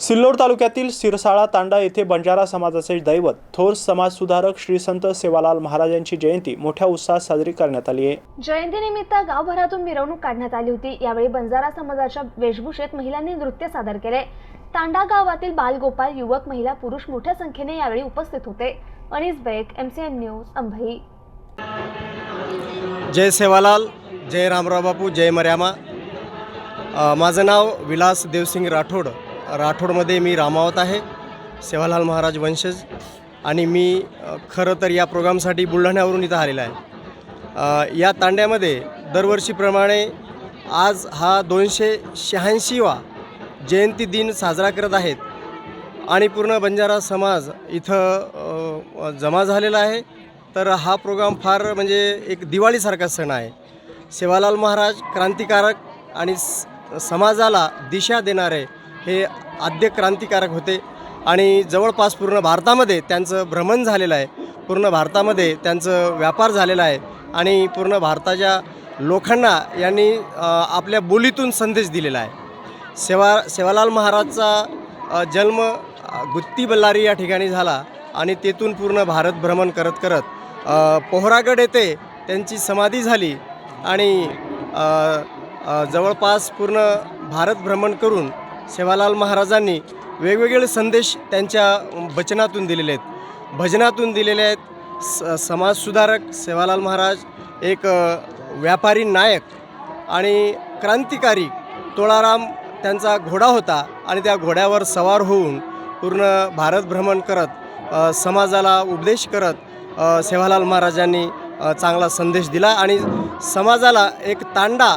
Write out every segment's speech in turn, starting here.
सिल्लोड तालुक्यातील सिरसाळा तांडा येथे बंजारा समाजाचे दैवत थोर समाजसुधारक श्री संत सेवालाल महाराजांची जयंती मोठ्या उत्साहात साजरी करण्यात आली आहे. जयंतीनिमित्त गावभरातून मिरवणूक काढण्यात आली होती. यावेळी बंजारा समाजाच्या वेशभूषेत महिलांनी नृत्य सादर केले. तांडा गावातील बालगोपाल युवक महिला पुरुष मोठ्या संख्येने यावेळी उपस्थित होते. Anis Baig MCN news Ambai. जय सेवालाल जय रामराव बापू जय मर्यामा. माझं नाव विलास देवसिंग राठोड. राठोडमध्ये मी रामावत आहे सेवालाल महाराज वंशज. आणि मी खरं तर या प्रोग्रामसाठी बुलढाण्यावरून इथं आलेला आहे. या तांड्यामध्ये दरवर्षीप्रमाणे आज हा दोनशे शहाऐंशीवा जयंती दिन साजरा करत आहेत. आणि पूर्ण बंजारा समाज इथं जमा झालेला आहे. तर हा प्रोग्राम फार म्हणजे एक दिवाळीसारखा सण आहे. सेवालाल महाराज क्रांतिकारक आणि स- समाजाला दिशा देणारे हे आद्य क्रांतिकारक होते. आणि जवळपास पूर्ण भारतामध्ये त्यांचं भ्रमण झालेलं आहे. पूर्ण भारतामध्ये त्यांचं व्यापार झालेला आहे. आणि पूर्ण भारताच्या लोकांना यांनी आपल्या बोलीतून संदेश दिलेला आहे. सेवा सेवालाल महाराजचा जन्म गुत्ती बल्लारी या ठिकाणी झाला. आणि तेथून पूर्ण भारत भ्रमण करत करत पोहरागड येथे त्यांची समाधी झाली. आणि जवळपास पूर्ण भारत भ्रमण करून सेवालाल महाराजांनी वेगवेगळे संदेश त्यांच्या वचनातून दिलेले आहेत. भजनातून दिलेले आहेत. स समाजसुधारक सेवालाल महाराज एक व्यापारी नायक आणि क्रांतिकारी तोळाराम त्यांचा घोडा होता आणि त्या घोड्यावर सवार होऊन पूर्ण भारत भ्रमण करत समाजाला उपदेश करत सेवालाल महाराजांनी चांगला संदेश दिला आणि समाजाला एक तांडा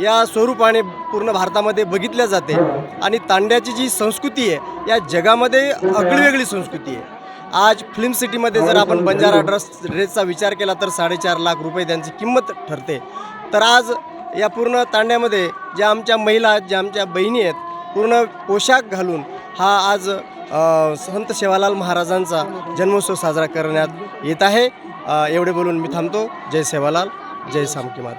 या स्वरूपाने पूर्ण भारतामध्ये बघितल्या जाते. आणि तांड्याची जी संस्कृती आहे या जगामध्ये आगळीवेगळी संस्कृती आहे. आज फिल्म सिटीमध्ये जर आपण बंजारा ड्रेस ड्रेसचा विचार केला तर साडेचार लाख रुपये त्यांची किंमत ठरते. तर आज या पूर्ण तांड्यामध्ये ज्या आमच्या महिला आहेत ज्या आमच्या बहिणी आहेत पूर्ण पोशाख घालून हा आज संत सेवालाल महाराजांचा जन्मोत्सव साजरा करण्यात येत आहे. एवढे बोलून मी थांबतो. जय सेवालाल जय सामकी माता.